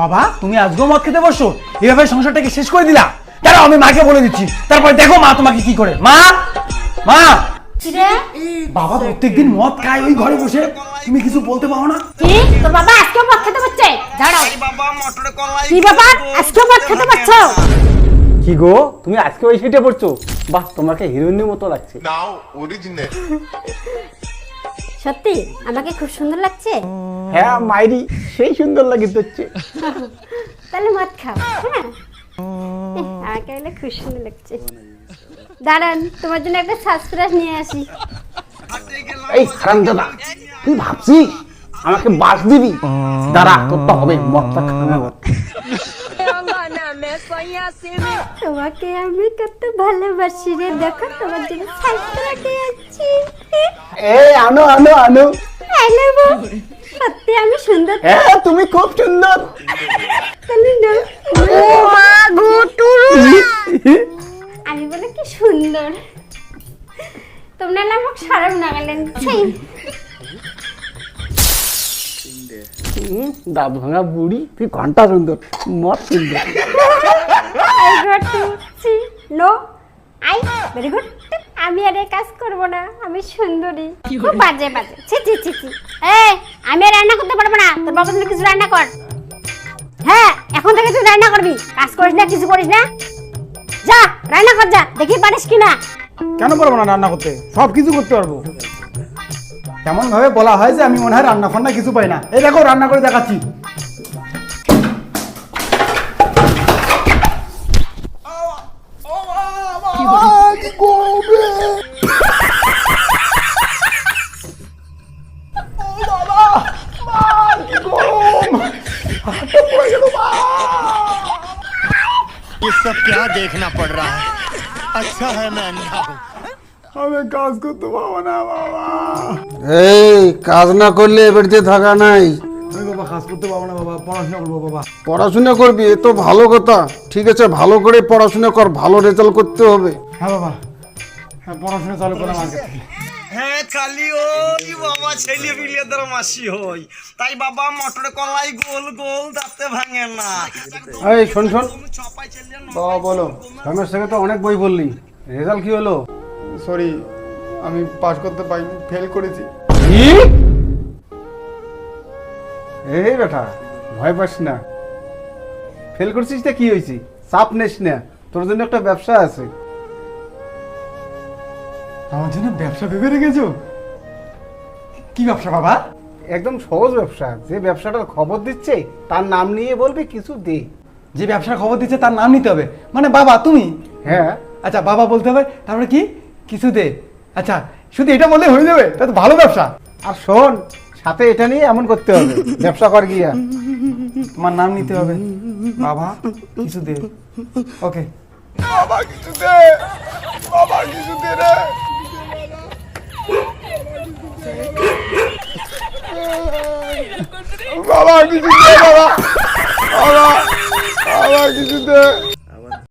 বাবা তুমি আজকেও মদ খেতে বসো। এভাবে সংসারটাকে শেষ করে দিলা। দাঁড়াও আমি মাকে বলে দিচ্ছি। তারপরে দেখো মা তোমাকে কি করে। মা! মা! কিরে? বাবা প্রত্যেকদিন মদ খায় ওই ঘরে বসে। তুমি কিছু বলতে পারো না? কি? তোর বাবা আজকেও মদ খেতে পারছে দাঁড়াও। বাবা মটরে কলাই কি ব্যাপার আজকেও মদ খেতে পারছ কি গো? তুমি আজকে ওই সিটে পড়ছো? বাহ তোমাকে হিরোইনের মতো লাগছে। Now, original. সত্যি? আমাকে খুব সুন্দর লাগছে? হ্যাঁ মাইরি সেই সুন্দর লাগে হচ্ছে তাহলে মদ খাও হ্যাঁ? আমাকে বলে খুব সুন্দর লাগছে। দাঁড়ান তোমার জন্য একটা সাসপ্রাইজ নিয়ে আসি। এই হারাম দাদা তুই ভাবছিস আমাকে বাস দিবি? দাঁড়া তোর তো হবে মদটা খাওয়া তোমাকে আমি কত ভালোবাসি রে দেখো তোমার জন্য নিয়ে আসছি এই আনো আনো আনো। লাভ সত্যি আমি সুন্দর হ্যাঁ তুমি খুব সুন্দর। তাহলে না। আমি বলে কি সুন্দর। তোমরা না আমাকে সরম সেই দাঁত ভাঙা বুড়ি তুই ঘণ্টা সুন্দর। মত সুন্দর। নো আই ভেরি গুড আমি আর এই কাজ করব না আমি সুন্দরী। খুব বাজে বাজে। ছি ছি ছি ছি। এই আমি আর রান্না করতে পারব না। তোর বাবা তুমি কিছু রান্না কর। হ্যাঁ এখন থেকে তুই রান্না করবি। কাজ করিস না কিছু করিস না। যা রান্না কর যা। দেখি পারিস কিনা কেন পারব না রান্না করতে? সব কিছু করতে পারব। কেমন ভাবে বলা হয় যে আমি মনে হয় রান্না ফান্না কিছু পাই না। এই দেখো রান্না করে দেখাচ্ছি। ये सब क्या देखना पड़ रहा है अच्छा है मैं अंधा हूँ আমি কাজ করতে পারবো না বাবা এই কাজ না করলে এ বাড়িতে থাকা নাই আমি বাবা কাজ করতে পারবো না বাবা পড়াশোনা করবো বাবা পড়াশোনা করবি এ তো ভালো কথা ঠিক আছে ভালো করে পড়াশোনা কর ভালো রেজাল্ট করতে হবে হ্যাঁ বাবা হ্যাঁ পড়াশোনা চালু করলাম আগে থেকে হ্যাঁ খালি ওই বাবা ছেলে বিলিয়াদের মাসি হই। তাই বাবা মটরে কলাই গোল গোল দাঁতে ভাঙে না। এই শোন শোন। বাবা বলো। রমেশ থেকে তো অনেক বই বললি রেজাল্ট কি হলো? সরি আমি পাস করতে পারিনি ফেল করেছি। এই বেটা ভয় পাস না। ফেল করছিস তা কি হয়েছে? চাপ নিস না। তোর জন্য একটা ব্যবসা আছে। আমার জন্য ব্যবসা ভেবে রেখেছো? কি ব্যবসা বাবা? একদম সহজ ব্যবসা। যে ব্যবসাটার খবর দিচ্ছে তার নাম নিয়ে বলবে কিছু দে। যে ব্যবসার খবর দিচ্ছে তার নাম নিতে হবে। মানে বাবা তুমি? হ্যাঁ। আচ্ছা বাবা বলতে হবে তারপরে কি? কিছু দে। আচ্ছা শুধু এটা বললে হয়ে যাবে? তা তো ভালো ব্যবসা। আর শোন সাথে এটা নিয়ে এমন করতে হবে। ব্যবসা কর গিয়া। তোমার নাম নিতে হবে। বাবা কিছু দে। ওকে। বাবা কিছু দে। বাবা বাবা বাবা কিছু দে